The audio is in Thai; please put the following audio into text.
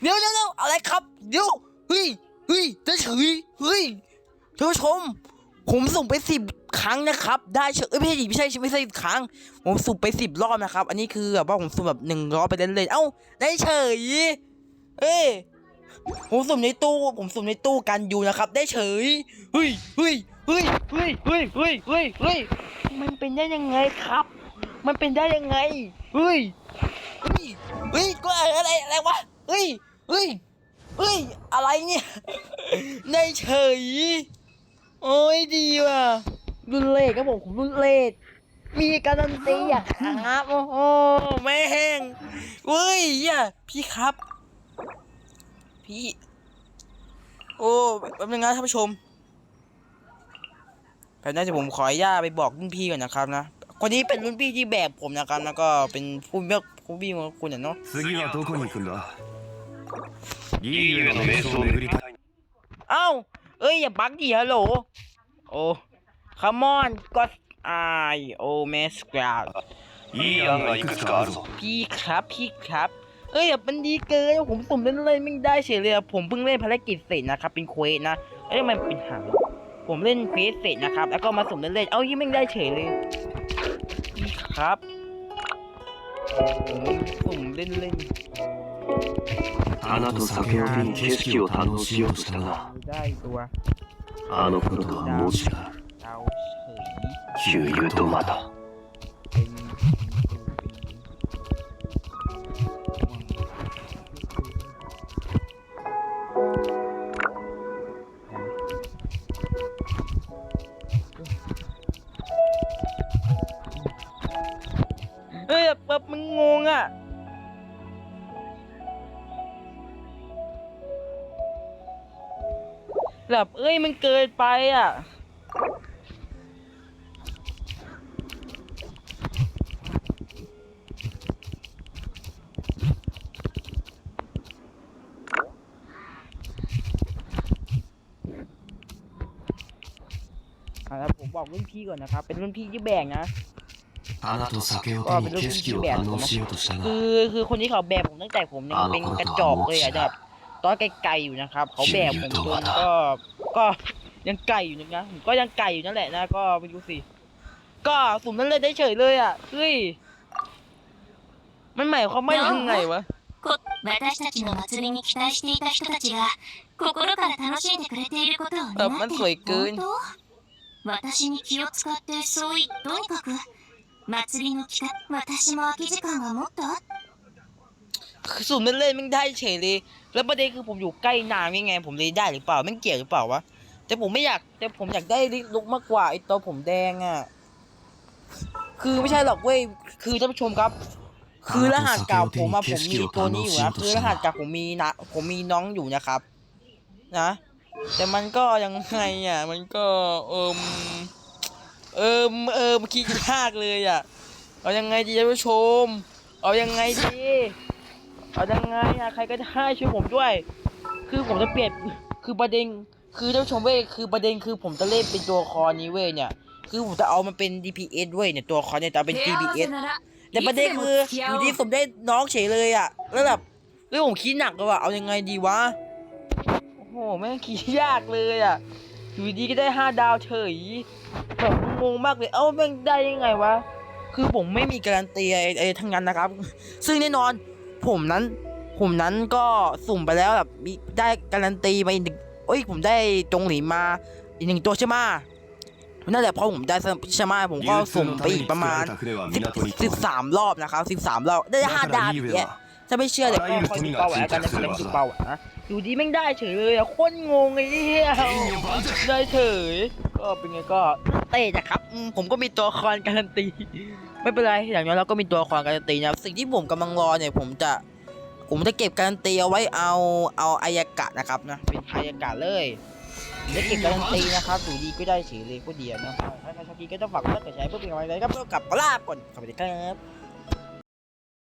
เดี๋ยวเดี๋ยวเดี๋ยวอะไรครับ เดี๋ยวเฮ้ยเฮ้ยได้เฉยเฮ้ยท่านผู้ชม ผมสุ่มไปสิบครั้งนะครับ ได้เฉยไม่ใช่ดิไม่ใช่ไม่ใช่สิบครั้ง ผมสุ่มไปสิบรอบนะครับ อันนี้คือแบบว่าผมสุ่มแบบหนึ่งรอบไปเล่นๆเอ้า ได้เฉยเอ้ยผมสุ่มในตู้ ผมสุ่มในตู้กันอยู่นะครับ ได้เฉยเฮ้ยเฮ้ยเฮ้ยเฮ้ยเฮ้ยเฮ้ยเฮ้ยเฮ้ยมันเป็นได้ยังไงครับ มันเป็นได้ยังไงเฮ้ยเฮ้ยเฮ้ยก็อะไรอะไรวะ เฮ้ยเฮ้ยเฮ้ย อะไรเนี่ย ได้เฉย โอ้ยดีว่ะ รุ่นเลขครับผมผมรุ่นเลขมีการันตีอะครับ โอ้โหแม่งเว้ยอะพี่ครับ พี่ โอ้แป๊บนึงนะท่านผู้ชมแป๊บนึงจะผมขออนุญาตไปบอกรุ่นพี่ก่อนนะครับนะ คนนี้เป็นรุ่นพี่ที่แบบผมนะครับแล้วก็เป็นผู้เลือกผู้พี่ของคุณอะเนาะ 次はどこに行くんだリーウェの瞑想を巡りたい เอ้า เอ้ย อย่าบักดิฮัลโหล โอ้คามอนก็ไอโอเมสกราด いい案がいくつかあるぞ พี่ครับ พี่ครับ เอ้ยแบบมันดีเกิน ผมสุ่มเล่นเล่นไม่ได้เฉยเลยอะผมเพิ่งเล่นภารกิจเสร็จนะครับ เป็นเควสนะ เอ้ยมันเป็นหางผมเล่นเควสเสร็จนะครับ แล้วก็มาสุ่มเล่นเล่นๆเอ้ายี่ไม่งได้เฉยเลย พี่ครับผมสุ่มเล่นเล่น 花と酒を手に景色を堪能しようとしたが ๆได้ตัว あの頃とはもう違う ดาวเฉย 悠々とまた เป็นเฮ้ยแบบมึงงงอ่ะ แบบเอ้ยมันเกินไปอ่ะ อ่าแล้วผมบอกรุ่นพี่ก่อนนะครับ เป็นรุ่นพี่ที่แบ่งนะ 花と酒を手に景色を堪能しようとした คื が อคือคนที่เขาแบกผมตั้งแต่ผมยังเป็นกระจอกเลยอ่ะแบบ ตอนไกลๆอยู่นะครับ เขาแบกผมจนก็ก็ยังไก่อยู่นะผมก็ยังไก่อยู่นั่นแหละนะ ก็ไปดูสิ ก็สุ่มนั้นเลยได้เฉยเลยอ่ะเฮ้ยมันหมายความว่ายังไงวะ こ私たちの祭りに期待していた人たちが心から楽しんでくれていることをあ願ってまずは行く本当私に気を使ってそう言とにかく祭りの期間私も空き時間がもっとあっ คือสุ่มเล่นๆไม่ได้เฉยเลย แล้วประเด็นคือผมอยู่ใกล้น้ำยังไง ผมเลยได้หรือเปล่าไม่เกี่ยวหรือเปล่าวะ แต่ผมไม่อยากแต่ผมอยากได้ลุกมากกว่าไอตัวผมแดงอะ คือไม่ใช่หรอกเว้ย คือท่านผู้ชมครับ คือรหัสเก่าผมอะผมมีตัวนี้อยู่นะ คือรหัสเก่าผมมีนะ ผมมีน้องอยู่นะครับ นะ แต่มันก็ยังไงอะ มันก็เอิมเอิมเอิมคิดยากเลยอะ เอายังไงดีท่านผู้ชม เอายังไงดี เอายังไงอะใครก็ได้ช่วยผมด้วย คือผมจะเปลี่ยนคือประเด็นคือท่านชมเว้ยคือประเด็นคือผมจะเล่นเป็นตัวคอนี้เว้ยเนี่ย คือผมจะเอามันเป็น DPS เว้ยเนี่ยตัวคอเนี่ยจะเป็น DPS แต่ประเด็นคืออยู่ดีผมได้น้องเฉยเลยอะแล้วแบบเรื่องผมคิดหนักเลยว่ะเอายังไงดีวะโอ้โหแม่งคิดยากเลยอะอยู่ดีก็ได้ห้าดาวเฉยแบบงงมากเลยเอ้าแม่งได้ยังไงวะคือผมไม่มีการันตีไอะไรทั้งนั้นนะครับ ซึ่งแน่นอน ผมนั้น ผมนั้นก็สุ่มไปแล้วแบบได้การันตีมาอีกหนึ่งเอ้ยผมได้จงหลีมาอีกหนึ่งตัวใช่ไหมนั่นแหละพอผมได้ใช่ไหมผมก็สุ่มไปอีกประมาณสิบสามรอบนะครับสิบสามรอบได้ห้าดาวอย่างเงี้ยถ้ไม่เชื่อเดี๋ยวคอยดูเป้าอะกันนะครับดูเป้าอะอยู่ดีแม่งได้เฉยเลยอะคนงงไอ้เหี้ยได้เฉยก็เป็นไงก็เตะนะครับ ผมก็มีตัวคอนการันตี ไม่เป็นไรอย่างน้อยเราก็มีตัวความการันตีนะสิ่งที่ผมกำลังรอเนี่ยผมจะผมจะเก็บการันตีเอาไว้เอาเอาอายากะนะครับนะเป็นอายากะเลยได้เก็บการันตีนะครับดูดีก็ได้เฉยเลยก็เดียวนะถ้าใครชอบดีก็ต้องฝากกดไลค์กดแชร์เพื่อเป็นกำลังใจครับเพื่อกลับมาลาบก่อนขอบคุณครับ